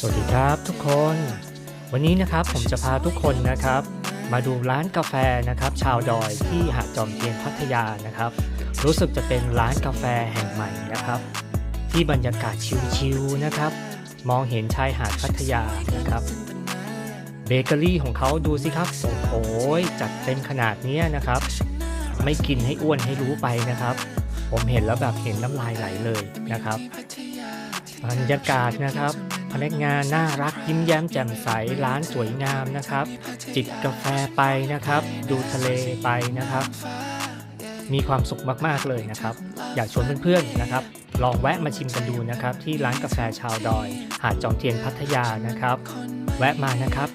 สวัสดีครับทุกคน วันนี้นะครับผมจะพาทุกคนนะครับ มาดูร้านกาแฟนะครับ ชาวดอยที่หาดจอมเทียนพัทยานะครับ รู้สึกจะเป็นร้านกาแฟแห่งใหม่นะครับ ที่บรรยากาศชิลๆนะครับ มองเห็นชายหาดพัทยานะครับเบเกอรี่ของเขาดูสิครับโอ้โหจัดเต็มขนาดนี้นะครับ ไม่กินให้อ้วนให้รู้ไปนะครับ ผมเห็นแล้วแบบเห็นน้ำลายไหลเลยนะครับบรรยากาศนะครับ พนักงานน่ารักยิ้มแย้มแจ่มใสร้านสวยงามนะครับ จิบกาแฟไปนะครับ ดูทะเลไปนะครับ มีความสุขมากๆเลยนะครับ อยากชวนเพื่อนๆนะครับ ลองแวะมาชิมกันดูนะครับ ที่ร้านกาแฟชาวดอย หาดจอมเทียนพัทยานะครับ แวะมานะครับ